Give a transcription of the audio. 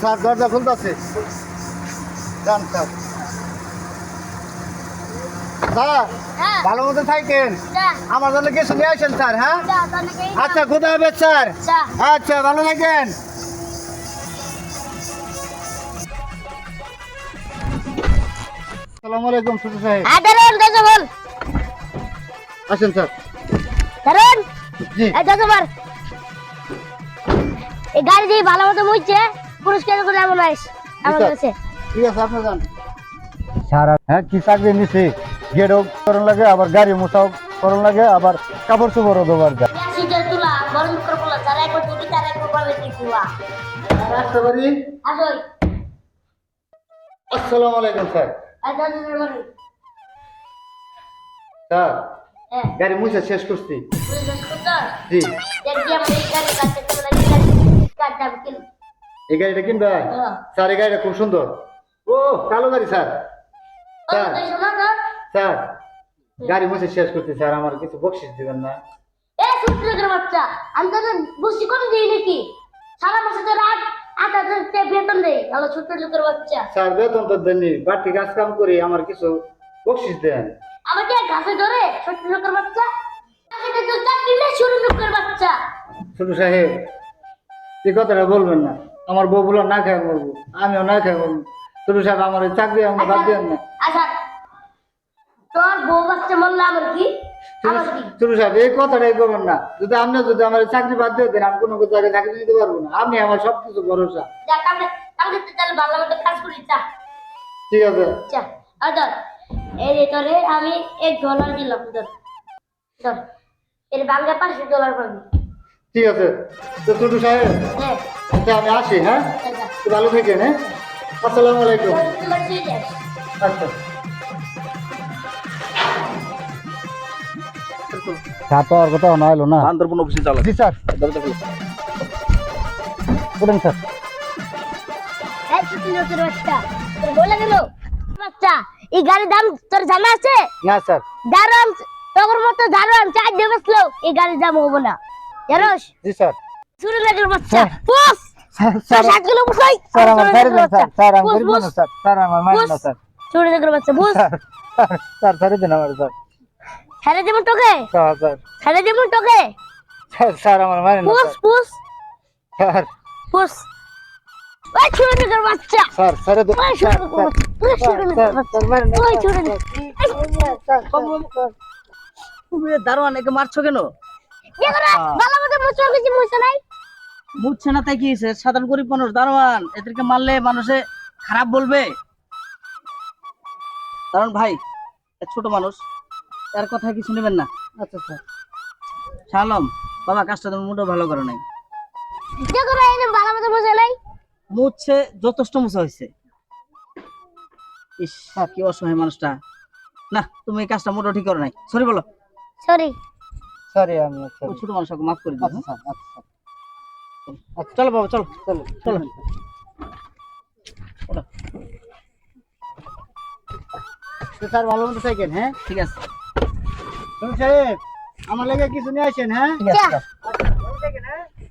Sir দরজা খুলতেছে। যান sir. Sir হ্যাঁ। ভালো মতো থাকেন। আমার জন্য কিছু নিয়ে আসেন স্যার হ্যাঁ? কি আচ্ছা কোথায় হবে স্যার। আচ্ছা ভালো থাকেন। আসসালামু আলাইকুম সাহেব। হ্যাঁ আসেন স্যার। জি। এই এই গাড়ি দিয়ে ভালো মতো মুইছে পুরস্কার করে এমন আইস আমার কাছে। ঠিক আছে আপনি যান। সারা হ্যাঁ কি চাকরি নিছি? গেটও করন লাগে আবার গাড়ি মোছাও করন লাগে আবার কাপড় চোপড়ও দেবার যায়। সিটার তুলা বরং করে বলা তারা একবার দিবি তারা একবার পাবে দিকুয়া আসতে পারি আসল আসসালামু আলাইকুম স্যার। স্যার হ্যাঁ। গাড়ি মুছা শেষ করছি। জি। দেখি আমার এই গাড়ি কাটতে এই গাড়িটা কিনবে? হ্যাঁ। স্যার এই গাড়িটা খুব সুন্দর। ও কালো গাড়ি স্যার। স্যার। স্যার গাড়ি মুছে শেষ করছি স্যার আমার কিছু বকশিস দিবেন না। এ সূত্রের বাচ্চা আমি তো বুঝি কোন দিই নাকি? সারা মাসে তো রাত আট হাজার বেতন দেয় তাহলে ছোট্ট লোকের বাচ্চা। স্যার বেতন তো দেননি বাড়তি কাজ কাম করি আমার কিছু বকশিস দেন। আমাকে ঘাসে ধরে? ছোট্ট লোকের বাচ্চা ছোট লোকের বাচ্চা। ছোট সাহেব এই কথাটা বলবেন না। আমার বউ বলো না খাই মরবো। আমিও না খাই মরবো। ছোট সাহেব আমার চাকরি আমি বাদ দেন না। আচ্ছা তোর বউ বাচ্চা মরলে আমার কি? কি? সাহেব এই কথাটাই করবেন না। যদি আপনি যদি আমার চাকরি বাদ দিয়ে দেন আমি কোনো জায়গায় চাকরি নিতে পারব না। আপনি আমার সব কিছু ভরসা কাজ করি চা ঠিক আছে। চা আর ধর এই রে তোরে আমি এক ডলার দিলাম ধর। ধর এর বাংলা পাঁচশো ডলার পাবি। ঠিক আছে। তো ছোট সাহেব হ্যাঁ। আচ্ছা আমি আসি হ্যাঁ? ভালো থাকেন হ্যাঁ আসসালামু আলাইকুম। আচ্ছা। স্যার আর কোথাও না এলো না? আন্তর্পণ অফিসে চালা জি স্যার। দরজা খুলো। বলুন স্যার। এই ছুটি লোকের বাচ্চা বলে গেল বাচ্চা এই গাড়ির দাম তোর জানা আছে? না স্যার। দারুণ তোর মতো চার দিয়ে বসল এই গাড়ির দাম হব না। জানোস? জি স্যার। ছুটি লোকের বাচ্চা। স্যার। পুষ স্যার সাত কিলো স্যার আমার ছাড়ি দেন স্যার স্যার আমি করিব না স্যার স্যার আমার মারি না স্যার। ছুটি লোকের বাচ্চা স্যার দেন আমার স্যার। দেবো তোকে। Sir sir. দেবো তোকে। স্যার স্যার আমার না স্যার। ওই স্যার দেন ওই ওই তুমি দারোয়ান একে মারছো কেন? ভালো মতো মুছো কিছু মুছো নাই? বুঝছে না তাই কি হয়েছে? সাধারণ গরিব মানুষ দারোয়ান এদেরকে মারলে মানুষে খারাপ বলবে? কারণ ভাই ছোট মানুষ তার কথা কিছু নেবেন না। আচ্ছা স্যার। শালম বাবা কাজটা তুমি ভালো করো নাই। ভালো মতো মুছো মুছছে যথেষ্ট মুছা হয়েছে। ইস কি অসহায় মানুষটা। না তুমি এই কাজটা মোটেও ঠিক করো নাই। সরি বলো। সরি। সরি আমি ছোট মানুষকে মাফ করে আচ্ছা হ্যাঁ? আচ্ছা। চলো বাবা চলো চলো চলো। স্যার ভালো মতো থাকেন হ্যাঁ? ঠিক আছে। সাহেব আমার লেগে কিছু নিয়ে আসেন হ্যাঁ? ঠিক আছে যা।